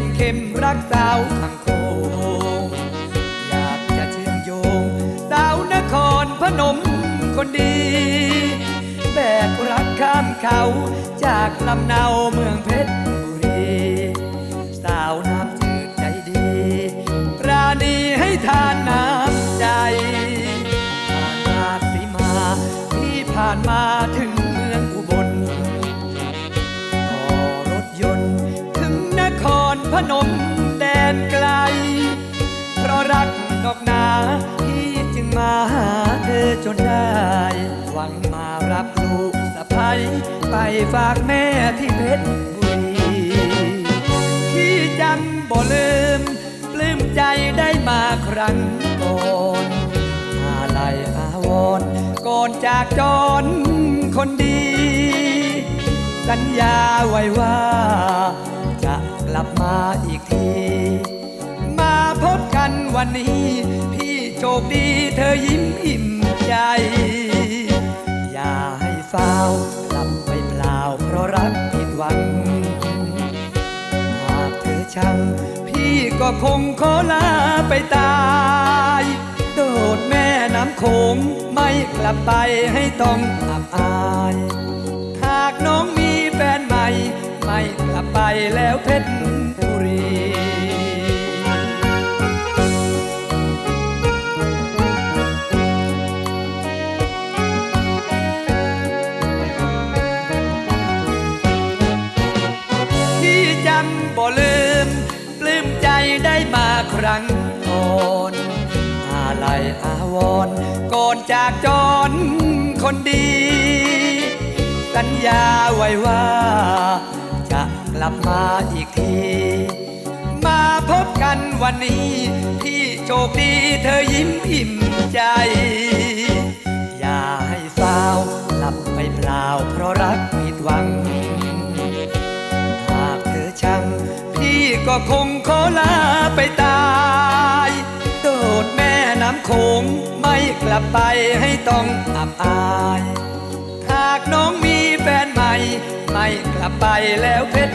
นเข็มรักสาวทางโคงอยากจะเชื่อมโยง สาวนครพนมคนดี แบกรักข้ามเขาจากลำเนาเมืองเพชรบุรี สาวน้ำจืดใจดี ปราณีให้ทานนา นมแดนไกล เพราะรักดอกนาที่จึงมาหาเธอจนได้ หวังมารับลูกสะพ้ยไปฝากแม่ที่เพชรบุรีที่จำบ่ลืม ปลื้มใจได้มาครั้งก่อนอะไรอาวรก่อนจากจรคนดี สัญญาไว้ว่า อีกที มาพบกันวันนี้ พี่โชคดีเธอยิ้มอิ่มใจ อย่าให้ฟาวกลับไปเปล่าเพราะรักผิดหวัง หากเธอช่างพี่ก็คงขอลาไปตาย โดดแม่น้ำโขงไม่กลับไปให้ต้องอับอายหากน้องมีแฟนใหม่ ไม่กลับไปแล้วเพชร ที่จำบ่ลืม ปลื้มใจได้มาครั้งก่อนอะไรอาวรก่อนจากจรคนดี สัญญาไว้ว่า จะกลับมาอีกที มาพบกันวันนี้ ที่โชคดีเธอยิ้มอิ่มใจ อย่าให้สาวกลับไปเปล่าเพราะรัก ก็คงขอลาไปตาย โดดแม่น้ำโขงไม่กลับไปให้ต้องอับอาย หากน้องมีแฟนใหม่ ไม่กลับไปแล้วเพชร